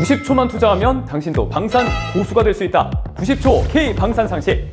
90초만 투자하면 당신도 방산 고수가 될 수 있다. 90초 K 방산 상식.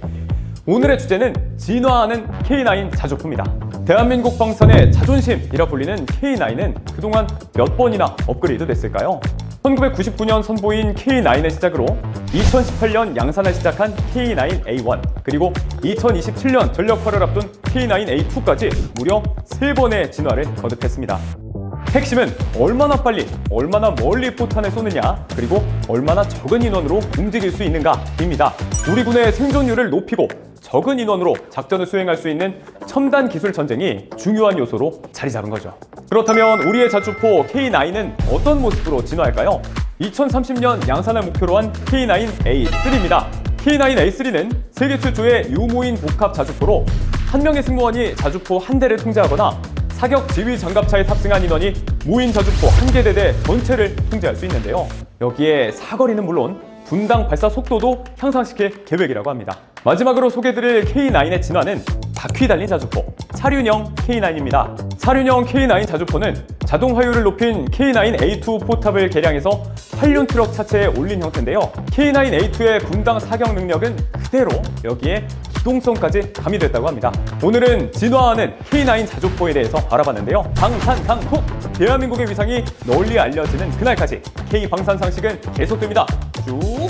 오늘의 주제는 진화하는 K9 자주포입니다. 대한민국 방산의 자존심이라 불리는 K9은 그동안 몇 번이나 업그레이드 됐을까요? 1999년 선보인 K9의 시작으로 2018년 양산을 시작한 K9A1 그리고 2027년 전력화를 앞둔 K9A2까지 무려 3번의 진화를 거듭했습니다. 핵심은 얼마나 빨리, 얼마나 멀리 포탄을 쏘느냐, 그리고 얼마나 적은 인원으로 움직일 수 있는가입니다. 우리 군의 생존율을 높이고 적은 인원으로 작전을 수행할 수 있는 첨단 기술 전쟁이 중요한 요소로 자리 잡은 거죠. 그렇다면 우리의 자주포 K9은 어떤 모습으로 진화할까요? 2030년 양산을 목표로 한 K9A3입니다. K9A3는 세계 최초의 유무인 복합 자주포로 한 명의 승무원이 자주포 한 대를 통제하거나 사격 지휘 장갑차에 탑승한 인원이 무인 자주포 한 개 대대 전체를 통제할 수 있는데요. 여기에 사거리는 물론 분당 발사 속도도 향상시킬 계획이라고 합니다. 마지막으로 소개드릴 K9의 진화는 바퀴 달린 자주포, 차륜형 K9입니다. 차륜형 K9 자주포는 자동 화율을 높인 K9A2 포탑을 개량해서 활륜 트럭 차체에 올린 형태인데요. K9A2의 분당 사격 능력은 그대로 여기에 기동성까지 가미됐다고 합니다. 오늘은 진화하는 K9 자주포에 대해서 알아봤는데요. 방산 강국 대한민국의 위상이 널리 알려지는 그날까지 K 방산 상식은 계속됩니다. 쭉